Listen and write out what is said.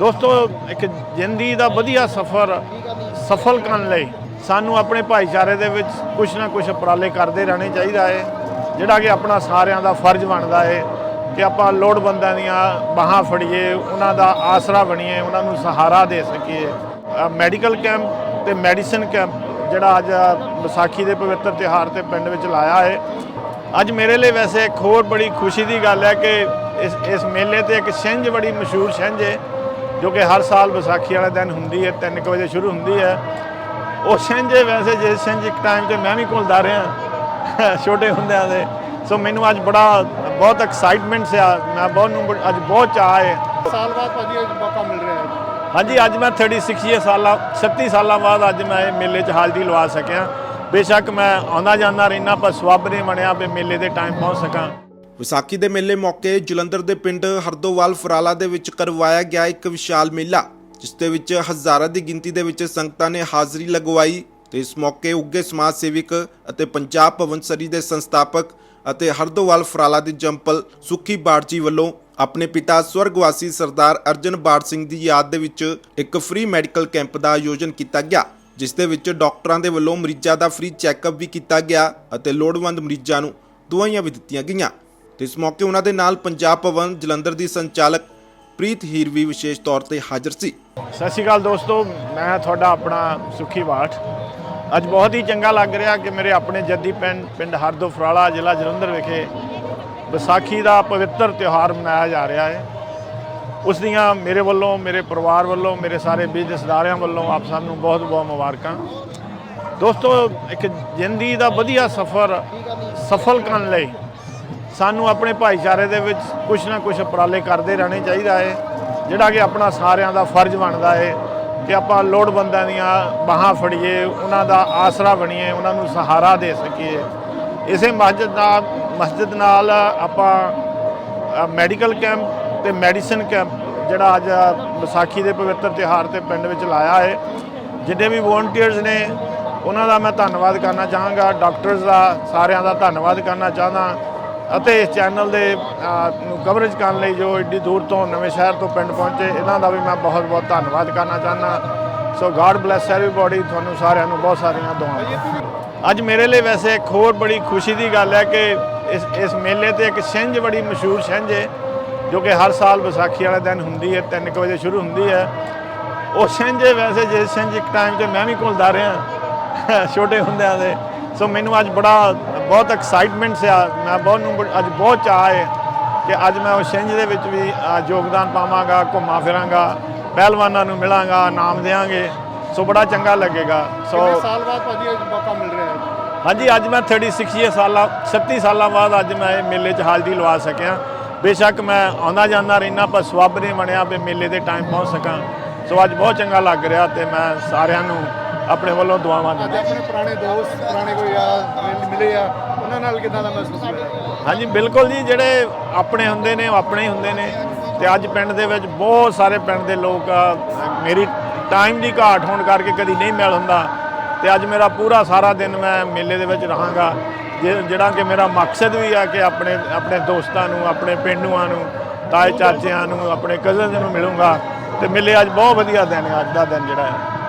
ਦੋਸਤੋ, ਇੱਕ ਜ਼ਿੰਦਗੀ ਦਾ ਵਧੀਆ ਸਫ਼ਰ ਸਫਲ ਕਰਨ ਲਈ ਸਾਨੂੰ ਆਪਣੇ ਭਾਈਚਾਰੇ ਦੇ ਵਿੱਚ ਕੁਝ ਨਾ ਕੁਝ ਉਪਰਾਲੇ ਕਰਦੇ ਰਹਿਣੇ ਚਾਹੀਦਾ ਹੈ ਜਿਹੜਾ ਕਿ ਆਪਣਾ ਸਾਰਿਆਂ ਦਾ ਫਰਜ਼ ਬਣਦਾ ਹੈ ਕਿ ਆਪਾਂ ਲੋੜਵੰਦਾਂ ਦੀਆਂ ਬਾਹਾਂ ਫੜੀਏ, ਉਹਨਾਂ ਦਾ ਆਸਰਾ ਬਣੀਏ, ਉਹਨਾਂ ਨੂੰ ਸਹਾਰਾ ਦੇ ਸਕੀਏ। ਮੈਡੀਕਲ ਕੈਂਪ ਤੇ ਮੈਡੀਸਨ ਕੈਂਪ ਜਿਹੜਾ ਅੱਜ ਵਿਸਾਖੀ ਦੇ ਪਵਿੱਤਰ ਤਿਉਹਾਰ ਤੇ ਪਿੰਡ ਵਿੱਚ ਲਾਇਆ ਹੈ ਅੱਜ ਮੇਰੇ ਲਈ ਵੈਸੇ ਇੱਕ ਹੋਰ ਬੜੀ ਖੁਸ਼ੀ ਦੀ ਗੱਲ ਹੈ ਕਿ ਇਸ ਇਸ ਮੇਲੇ ਤੇ ਇੱਕ ਛਿੰਝ ਬੜੀ ਮਸ਼ਹੂਰ ਛਿੰਝ ਹੈ ਜੋ ਕਿ ਹਰ ਸਾਲ ਵਿਸਾਖੀ ਵਾਲੇ ਦਿਨ ਹੁੰਦੀ ਹੈ 3 ਵਜੇ ਸ਼ੁਰੂ ਹੁੰਦੀ ਹੈ। ਉਹ ਹੈ ਵੈਸੇ ਜੇ ਛਿੰਝ ਇੱਕ ਟਾਈਮ ਤੇ ਮੈਂ ਵੀ ਘੁਲਦਾ ਰਿਹਾ ਛੋਟੇ ਹੁੰਦਿਆਂ ਦੇ। ਸੋ ਮੈਨੂੰ ਅੱਜ ਬੜਾ ਬਹੁਤ ਐਕਸਾਈਟਮੈਂਟ ਸੀ। ਮੈਂ ਬਹੁਤ ਨੂੰ ਅੱਜ ਬਹੁਤ ਚਾਅ ਹੈ। ਸਾਲ ਬਾਅਦ ਭਾਜੀ ਅੱਜ ਮੌਕਾ ਮਿਲ ਰਿਹਾ ਹੈ। ਹਾਂਜੀ ਅੱਜ ਮੈਂ 36 ਸਾਲਾਂ 36 ਸਾਲਾਂ ਬਾਅਦ ਅੱਜ ਮੈਂ ਇਹ ਮੇਲੇ 'ਚ ਹਾਜ਼ਰੀ ਲਵਾ ਸਕਿਆ। ਬੇਸ਼ੱਕ ਮੈਂ ਆਉਂਦਾ ਜਾਂਦਾ ਰਹਿਣਾ ਪਰ ਸਵੱਬ ਨਹੀਂ ਬਣਿਆ ਵੀ ਮੇਲੇ ਦੇ ਟਾਈਮ ਪਹੁੰਚ ਸਕਾਂ। ਵਿਸਾਖੀ ਦੇ ਮੇਲੇ ਮੌਕੇ ਜਲੰਧਰ ਦੇ ਪਿੰਡ ਹਰਦੋਵਾਲ ਫਰਾਲਾ ਦੇ ਵਿੱਚ ਕਰਵਾਇਆ ਗਿਆ ਇੱਕ ਵਿਸ਼ਾਲ ਮੇਲਾ, ਜਿਸ ਦੇ ਵਿੱਚ ਹਜ਼ਾਰਾਂ ਦੀ ਗਿਣਤੀ ਦੇ ਵਿੱਚ ਸੰਗਤਾਂ ਨੇ ਹਾਜ਼ਰੀ ਲਗਵਾਈ ਤੇ ਇਸ ਮੌਕੇ ਉੱਗੇ ਸਮਾਜ ਸੇਵਕ ਅਤੇ ਪੰਜਾਬ ਭਵਨ ਸਰੀ ਦੇ ਸੰਸਥਾਪਕ ਅਤੇ ਹਰਦੋਵਾਲ ਫਰਾਲਾ ਦੇ ਜੰਪਲ ਸੁਖੀ ਬਾੜਜੀ ਵੱਲੋਂ ਆਪਣੇ ਪਿਤਾ ਸਵਰਗਵਾਸੀ ਸਰਦਾਰ ਅਰਜਨ ਬਾੜ ਸਿੰਘ ਦੀ ਯਾਦ ਦੇ ਵਿੱਚ ਇੱਕ ਫ੍ਰੀ ਮੈਡੀਕਲ ਕੈਂਪ ਦਾ ਆਯੋਜਨ ਕੀਤਾ ਗਿਆ, ਜਿਸ ਦੇ ਵਿੱਚ ਡਾਕਟਰਾਂ ਦੇ ਵੱਲੋਂ ਮਰੀਜ਼ਾਂ ਦਾ ਫ੍ਰੀ ਚੈੱਕਅਪ ਵੀ ਕੀਤਾ ਗਿਆ ਅਤੇ ਲੋੜਵੰਦ ਮਰੀਜ਼ਾਂ ਨੂੰ ਦਵਾਈਆਂ ਵੀ ਦਿੱਤੀਆਂ ਗਈਆਂ। ਤੇ ਇਸ ਮੌਕੇ ਉਹਨਾਂ ਦੇ ਨਾਲ ਪੰਜਾਬ ਭਵਨ ਜਲੰਧਰ ਦੀ ਸੰਚਾਲਕ ਪ੍ਰੀਤ ਹੀਰ ਵੀ ਵਿਸ਼ੇਸ਼ ਤੌਰ ਤੇ ਹਾਜ਼ਰ ਸੀ। ਸਤਿ ਸ਼੍ਰੀ ਅਕਾਲ ਦੋਸਤੋ, ਮੈਂ ਤੁਹਾਡਾ ਆਪਣਾ ਸੁਖੀ ਬਾਠ ਅੱਜ ਬਹੁਤ ਹੀ ਚੰਗਾ ਲੱਗ ਰਿਹਾ ਕਿ ਮੇਰੇ ਆਪਣੇ ਜੱਦੀ ਪਿੰਡ ਪਿੰਡ ਹਰਦੋ ਫਰਾਲਾ ਜ਼ਿਲ੍ਹਾ ਜਲੰਧਰ ਵਿਖੇ ਵਿਸਾਖੀ ਦਾ ਪਵਿੱਤਰ ਤਿਉਹਾਰ ਮਨਾਇਆ ਜਾ ਰਿਹਾ ਹੈ। ਉਸ ਦੀਆਂ ਮੇਰੇ ਵੱਲੋਂ, ਮੇਰੇ ਪਰਿਵਾਰ ਵੱਲੋਂ, ਮੇਰੇ ਸਾਰੇ ਬਿਜ਼ਨਸਦਾਰਿਆਂ ਵੱਲੋਂ ਆਪ ਸਭ ਨੂੰ ਬਹੁਤ ਬਹੁਤ ਮੁਬਾਰਕਾਂ। ਦੋਸਤੋ, ਇੱਕ ਜ਼ਿੰਦਗੀ ਦਾ ਵਧੀਆ ਸਫ਼ਰ ਸਫਲ ਕਰਨ ਲਈ ਸਾਨੂੰ ਆਪਣੇ ਭਾਈਚਾਰੇ ਦੇ ਵਿੱਚ ਕੁਝ ਨਾ ਕੁਝ ਉਪਰਾਲੇ ਕਰਦੇ ਰਹਿਣੇ ਚਾਹੀਦਾ ਹੈ ਜਿਹੜਾ ਕਿ ਆਪਣਾ ਸਾਰਿਆਂ ਦਾ ਫਰਜ਼ ਬਣਦਾ ਹੈ ਕਿ ਆਪਾਂ ਲੋੜਵੰਦਾਂ ਦੀਆਂ ਬਾਹਾਂ ਫੜੀਏ, ਉਹਨਾਂ ਦਾ ਆਸਰਾ ਬਣੀਏ, ਉਹਨਾਂ ਨੂੰ ਸਹਾਰਾ ਦੇ ਸਕੀਏ। ਇਸੇ ਮਸਜਿਦ ਨਾਲ ਮਸਜਿਦ ਨਾਲ ਆਪਾਂ ਮੈਡੀਕਲ ਕੈਂਪ ਤੇ ਮੈਡੀਸਨ ਕੈਂਪ ਜਿਹੜਾ ਅੱਜ ਵਿਸਾਖੀ ਦੇ ਪਵਿੱਤਰ ਤਿਉਹਾਰ ਤੇ ਪਿੰਡ ਵਿੱਚ ਲਾਇਆ ਹੈ ਜਿੰਨੇ ਵੀ ਵੋਲੰਟੀਅਰਸ ਨੇ, ਉਹਨਾਂ ਦਾ ਮੈਂ ਧੰਨਵਾਦ ਕਰਨਾ ਚਾਹਾਂਗਾ, ਡਾਕਟਰਸ ਦਾ ਸਾਰਿਆਂ ਦਾ ਧੰਨਵਾਦ ਕਰਨਾ ਚਾਹੁੰਦਾ। ਅਤੇ ਇਸ ਚੈਨਲ ਦੇ ਨੂੰ ਕਵਰੇਜ ਕਰਨ ਲਈ ਜੋ ਏਡੀ ਦੂਰ ਤੋਂ, ਨਵੇਂ ਸ਼ਹਿਰ ਤੋਂ ਪਿੰਡ ਪਹੁੰਚੇ, ਇਹਨਾਂ ਦਾ ਵੀ ਮੈਂ ਬਹੁਤ ਬਹੁਤ ਧੰਨਵਾਦ ਕਰਨਾ ਚਾਹੁੰਦਾ। ਸੋ ਗਾਡ ਬlesਸ ਐਵਰੀਬਾਡੀ ਤੁਹਾਨੂੰ ਸਾਰਿਆਂ ਨੂੰ ਬਹੁਤ ਸਾਰੀਆਂ ਦੁਆਵਾਂ। ਅੱਜ ਮੇਰੇ ਲਈ ਵੈਸੇ ਇੱਕ ਹੋਰ ਬੜੀ ਖੁਸ਼ੀ ਦੀ ਗੱਲ ਹੈ ਕਿ ਇਸ ਇਸ ਮੇਲੇ ਤੇ ਇੱਕ ਛਿੰਝ ਬੜੀ ਮਸ਼ਹੂਰ ਛਿੰਝ ਹੈ, ਜੋ ਕਿ ਹਰ ਸਾਲ ਵਿਸਾਖੀ ਵਾਲੇ ਦਿਨ ਹੁੰਦੀ ਹੈ 3 ਵਜੇ ਸ਼ੁਰੂ ਹੁੰਦੀ ਹੈ। ਉਹ ਛਿੰਝ ਵੈਸੇ ਜੇ ਛਿੰਝ ਇੱਕ ਟਾਈਮ ਤੇ ਮੈਂ ਵੀ ਘੁਲਦਾ ਰਿਹਾ, ਛੋਟੇ ਹੁੰਦਿਆਂ ਦੇ। ਸੋ ਮੈਨੂੰ ਅੱਜ ਬੜਾ ਬਹੁਤ ਐਕਸਾਈਟਮੈਂਟ ਸੀ। ਮੈਂ ਬਹੁਤ ਨੂੰ ਅੱਜ ਬਹੁਤ ਚਾਅ ਹੈ ਕਿ ਅੱਜ ਮੈਂ ਉਸ ਛਿੰਝ ਦੇ ਵਿੱਚ ਵੀ ਯੋਗਦਾਨ ਪਾਵਾਂਗਾ ਘੁੰਮਾਂ ਫਿਰਾਂਗਾ ਪਹਿਲਵਾਨਾਂ ਨੂੰ ਮਿਲਾਂਗਾ ਨਾਮ ਦੇਵਾਂਗੇ ਸੋ ਬੜਾ ਚੰਗਾ ਲੱਗੇਗਾ। ਸੋ ਸਾਲ ਬਾਅਦ ਭਾਜੀ ਅੱਜ ਮੌਕਾ ਮਿਲ ਰਿਹਾ ਹੈ? ਹਾਂਜੀ ਅੱਜ ਮੈਂ 36 ਸਾਲਾਂ 36 ਸਾਲਾਂ ਬਾਅਦ ਅੱਜ ਮੈਂ ਇਹ ਮੇਲੇ 'ਚ ਹਾਜ਼ਰੀ ਲਵਾ ਸਕਿਆ। ਬੇਸ਼ੱਕ ਮੈਂ ਆਉਂਦਾ ਜਾਂਦਾ ਰਹਿਣਾ ਪਰ ਸਵੱਬ ਨਹੀਂ ਬਣਿਆ ਵੀ ਮੇਲੇ ਦੇ ਟਾਈਮ ਪਹੁੰਚ ਸਕਾਂ। ਸੋ ਅੱਜ ਬਹੁਤ ਚੰਗਾ ਲੱਗ ਰਿਹਾ ਤੇ ਮੈਂ ਸਾਰਿਆਂ ਨੂੰ ਆਪਣੇ ਵੱਲੋਂ ਦੁਆਵਾਂ ਦਿੰਦਾ ਆਪਣੇ ਪੁਰਾਣੇ ਦੋਸਤ ਪੁਰਾਣੇ ਕੋਈ ਯਾਰ ਮਿਲ- ਆ ਉਹਨਾਂ ਨਾਲ ਕਿਦਾਂ ਦਾ ਮਹਿਸੂਸ ਹੋਇਆ? ਹਾਂਜੀ ਬਿਲਕੁਲ ਜੀ ਜਿਹੜੇ ਆਪਣੇ ਹੁੰਦੇ ਨੇ ਉਹ ਆਪਣੇ ਹੀ ਹੁੰਦੇ ਨੇ। ਤੇ ਅੱਜ ਪਿੰਡ ਦੇ ਵਿੱਚ ਬਹੁਤ ਸਾਰੇ ਪਿੰਡ ਦੇ ਲੋਕ ਆ, ਮੇਰੀ ਟਾਈਮ ਦੀ ਘਾਟ ਹੋਣ ਕਰਕੇ ਕਦੀ ਨਹੀਂ ਮਿਲ ਹੁੰਦਾ। ਤੇ ਅੱਜ ਮੇਰਾ ਪੂਰਾ ਸਾਰਾ ਦਿਨ ਮੈਂ ਮੇਲੇ ਦੇ ਵਿੱਚ ਰਹਾਂਗਾ। ਜਿਹੜਾ ਕਿ ਮੇਰਾ ਮਕਸਦ ਵੀ ਆ ਕਿ ਆਪਣੇ ਆਪਣੇ ਦੋਸਤਾਂ ਨੂੰ ਆਪਣੇ ਪਿੰਡੂਆਂ ਨੂੰ ਤਾਏ ਚਾਚਿਆਂ ਨੂੰ ਆਪਣੇ ਕਜ਼ਨਸ ਨੂੰ ਮਿਲੂੰਗਾ। ਤੇ ਮੇਲੇ ਅੱਜ ਬਹੁਤ ਵਧੀਆ ਦਿਨ ਹੈ ਅੱਜ ਦਾ ਦਿਨ ਜਿਹੜਾ ਹੈ